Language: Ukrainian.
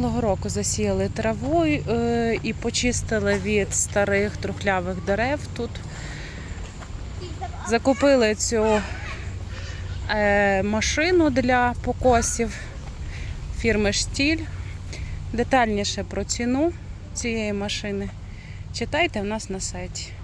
минулого року засіяли траву е, і почистили від старих трухлявих дерев тут. Закупили цю е, машину для покосів фірми Штіль. Детальніше про ціну цієї машини читайте в нас на сайті.